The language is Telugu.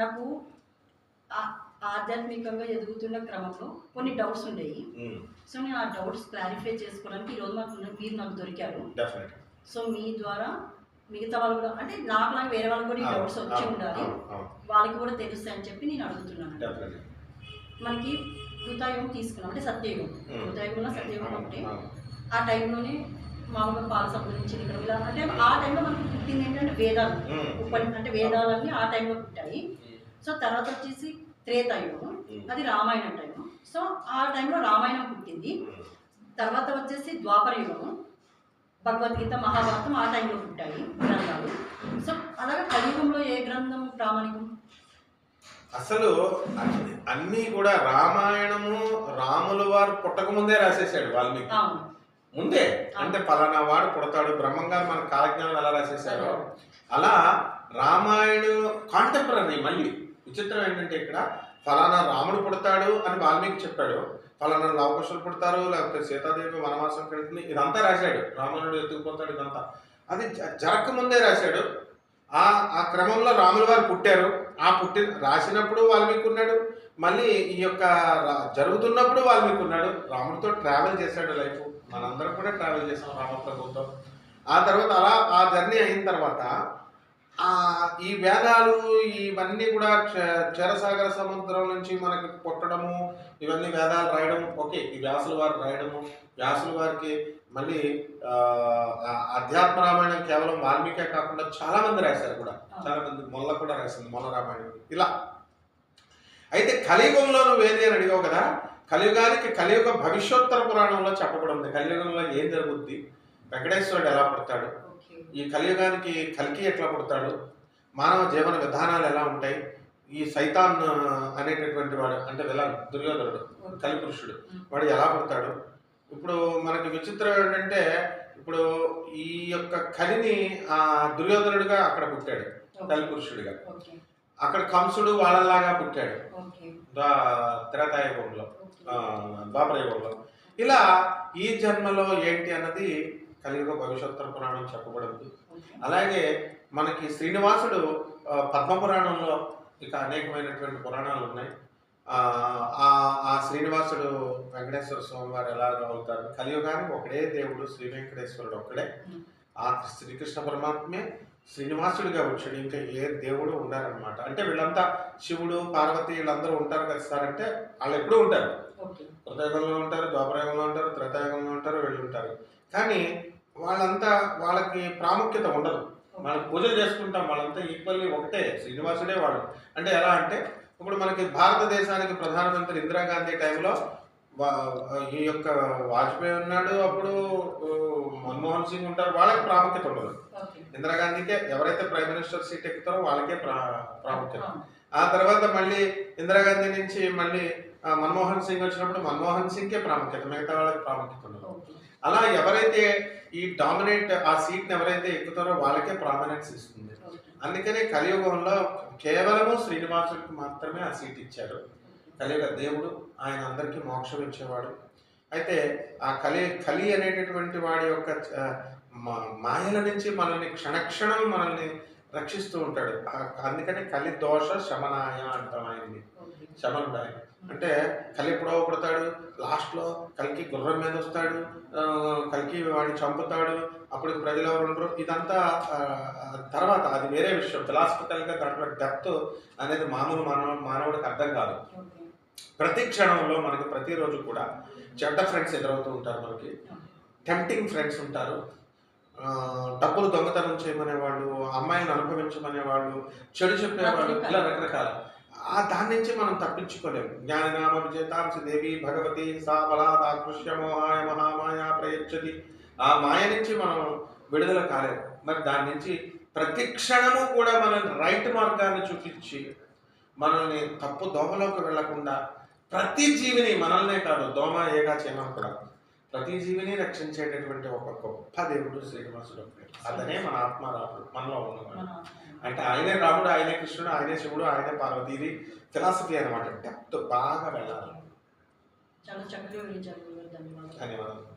నాకు ఆధ్యాత్మికంగా ఎదుగుతున్న క్రమంలో కొన్ని డౌట్స్ ఉండేవి సో నేను ఆ డౌట్స్ క్లారిఫై చేసుకోవడానికి ఈరోజు మాకు మీరు నాకు దొరికారు. సో మీ ద్వారా మిగతా వాళ్ళు కూడా అంటే నాకు నాకు వేరే వాళ్ళకి కూడా ఈ డౌట్స్ వచ్చి ఉండాలి. వాళ్ళకి కూడా తెలుస్తాయి అని చెప్పి నేను అడుగుతున్నాను. మనకి కృతాయుగం తీసుకున్నాం అంటే సత్యయుగం. కృతాయుగంలో సత్యయుగం అంటే ఆ టైంలోనే మామూలుగా పాల సంబంధించింది ఇక్కడ ఇలా అంటే ఆ టైంలో మనకు పుట్టింది ఏంటంటే వేదాలు. ఉపని అంటే వేదాలన్నీ ఆ టైంలో పుట్టాయి సో తర్వాత వచ్చేసి త్రేతాయుగం Hmm. అది రామాయణం టైం సో ఆ టైంలో రామాయణం పుట్టింది. తర్వాత వచ్చేసి ద్వాపర యుగము భగవద్గీత మహాభారతం ఆ టైంలో పుట్టాయి గ్రంథాలు. సో అలాగే కలియుగంలో ఏ గ్రంథం ప్రామాణికం? అసలు అన్ని- కూడా రామాయణము రాముల వారు పుట్టక ముందే రాసేసాడు వాల్మీకి ముందే అంటే పలానా వాడు పుడతాడు బ్రహ్మంగారు మన కాలజ్ఞానం ఎలా రాసేసారో అలా రామాయణు కాంటెంపరీ మళ్ళీ విచిత్రం ఏంటంటే ఇక్కడ ఫలానా రాముడు పుడతాడు అని వాల్మీకి చెప్పాడు. ఫలానా లవకుశులు పుడతారు లేకపోతే సీతాదేవి వనవాసం కడుతుంది ఇదంతా రాశాడు. రావణుడు ఎత్తుకుపోతాడు ఇదంతా. అది జరగక ముందే రాశాడు. ఆ ఆ క్రమంలో రాముల వారు పుట్టారు. ఆ పుట్టి రాసినప్పుడు వాల్మీకి ఉన్నాడు మళ్ళీ ఈ యొక్క జరుగుతున్నప్పుడు వాల్మీకి ఉన్నాడు రాముడితో ట్రావెల్ చేశాడు లైఫ్ మనందరం కూడా ట్రావెల్ చేసాం రామప్రభుతో ఆ తర్వాత అలా ఆ జర్నీ అయిన తర్వాత ఈ వేదాలు ఇవన్నీ కూడా క్ష- క్షీరసాగర సముద్రం నుంచి మనకి పుట్టడము ఇవన్నీ వేదాలు రాయడం ఓకే ఈ వ్యాసుల వారు రాయడము. వ్యాసుల వారికి మళ్ళీ అధ్యాత్మ రామాయణం కేవలం వాల్మీకే కాకుండా చాలా మంది రాశారు కూడా. చాలా మంది మొల్ల కూడా రాసింది మొల్ల రామాయణం. ఇలా. అయితే కలియుగంలో నువ్వు ఏది అని అడిగావు కదా? కలియుగానికి కలియుగ భవిష్యోత్తర పురాణంలో చెప్పబడింది కలియుగంలో ఏం జరుగుద్ది? వెంకటేశ్వరుడు ఎలా పుడతాడు? ఈ కలియుగానికి కలికి ఎట్లా పుడతాడు? మానవ జీవన విధానాలు ఎలా ఉంటాయి? ఈ సైతాన్ అనేటటువంటి వాడు అంటే విలన్ దుర్యోధనుడు కలిపురుషుడు వాడు ఎలా పుడతాడు? ఇప్పుడు మనకి విచిత్రం ఏంటంటే ఇప్పుడు ఈ యొక్క కలిని ఆ దుర్యోధనుడిగా అక్కడ పుట్టాడు కలిపురుషుడిగా అక్కడ కంసుడు వాళ్ళలాగా పుట్టాడు. త్రేతాయుగంలో ద్వాపరయుగంలో. ఇలా ఈ జన్మలో ఏంటి అన్నది కలియుగ భవిష్యోత్తర పురాణం చెప్పబడింది. అలాగే మనకి శ్రీనివాసుడు పద్మపురాణంలో ఇక అనేకమైనటువంటి పురాణాలు ఉన్నాయి. ఆ, శ్రీనివాసుడు వెంకటేశ్వర స్వామి వారు ఎలా అవుతారు? కలియుగానికి ఒకడే దేవుడు శ్రీ వెంకటేశ్వరుడు ఒక్కడే. ఆ శ్రీకృష్ణ పరమాత్మే శ్రీనివాసుడిగా వచ్చాడు. ఇంకా ఏ దేవుడు ఉండారనమాట అంటే వీళ్ళంతా శివుడు పార్వతి వీళ్ళందరూ ఉంటారు కదా సార్ అంటే వాళ్ళు ఎప్పుడూ ఉంటారు. కృతయుగంలో ఉంటారు ద్వాపరయుగంలో ఉంటారు త్రేతాయుగంలో ఉంటారు వీళ్ళు ఉంటారు. కానీ వాళ్ళంతా వాళ్ళకి ప్రాముఖ్యత ఉండదు. మనం పూజలు చేసుకుంటాం వాళ్ళంతా ఈక్వల్లీ ఒకటే శ్రీనివాసుడే వాళ్ళు అంటే ఎలా అంటే ఇప్పుడు మనకి భారతదేశానికి ప్రధానమంత్రి ఇందిరాగాంధీ టైంలో ఈ యొక్క వాజ్పేయి ఉన్నాడు అప్పుడు మన్మోహన్ సింగ్ ఉంటారు వాళ్ళకి ప్రాముఖ్యత ఉండదు. ఇందిరాగాంధీకే ఎవరైతే ప్రైమ్ మినిస్టర్ సీట్ ఎక్కుతారో వాళ్ళకే ప్రా ప్రాముఖ్యత. ఆ తర్వాత మళ్ళీ ఇందిరాగాంధీ నుంచి మళ్ళీ మన్మోహన్ సింగ్ వచ్చినప్పుడు మన్మోహన్ సింగ్కే ప్రాముఖ్యత మిగతా వాళ్ళకి ప్రాముఖ్యత ఉండదు. అలా ఎవరైతే ఈ డామినేట్ ఆ సీట్ని ఎవరైతే ఎక్కుతారో వాళ్ళకే ప్రామినెన్స్ ఇస్తుంది. అందుకనే కలియుగంలో కేవలము శ్రీనివాసుడికి మాత్రమే ఆ సీట్ ఇచ్చారు. కలియుగ దేవుడు ఆయన అందరికీ మోక్షం ఇచ్చేవాడు. అయితే ఆ కలి కలి అనేటటువంటి వాడి యొక్క మాయల నుంచి మనల్ని క్షణక్షణం మనల్ని రక్షిస్తూ ఉంటాడు. అందుకని కలి దోష శమనాయ అంటాం ఆయన్ని ఓకే శమనుడు అంటే కలి ఎప్పుడో పుడతాడు లాస్ట్లో కలికి గుర్రం మీద వస్తాడు కలికి వాడిని చంపుతాడు అప్పుడు ప్రజలు ఎవరు ఉండరు. ఇదంతా తర్వాత అది వేరే విషయం. ఫిలాసఫికల్గా దాంట్లో డెప్త్ అనేది మామూలు మానవ మానవుడికి అర్థం కాదు. ప్రతి క్షణంలో మనకి ప్రతిరోజు కూడా చెడ్డ ఫ్రెండ్స్ ఎదురవుతూ ఉంటారు మనకి. టెంప్టింగ్ ఫ్రెండ్స్ ఉంటారు. డబ్బులు దొంగతనం చేయమనే వాళ్ళు అమ్మాయిని అనుభవించమనే వాళ్ళు చెడు చెప్పేవాళ్ళు ఇలా రకరకాల. ఆ దాని నుంచి మనం తప్పించుకోలేము జ్ఞాననామ విజేతాంశ దేవి భగవతి సా బలాద్ మోహాయ మహామాయ ప్రయచ్చతి. ఆ మాయ నుంచి మనం విడుదల కాలేము మరి దాని నుంచి ప్రతి క్షణము కూడా మనం రైట్ మార్గాన్ని చూపించి మనల్ని తప్పు దోమలోకి వెళ్ళకుండా ప్రతి జీవిని మనల్నే కాదు దోమ ఏగా చేయమని కూడా. ప్రతి జీవిని రక్షించేటటువంటి ఒక గొప్ప దేవుడు శ్రీనివాసుడు. అతనే మన ఆత్మారాముడు మనలో ఉన్నవాడు అంటే ఆయనే రాముడు ఆయనే కృష్ణుడు ఆయనే శివుడు ఆయనే పార్వతి ఇది ఫిలాసఫీ అనమాట డెప్త్ బాగా వెళ్ళాలి. ధన్యవాదాలు.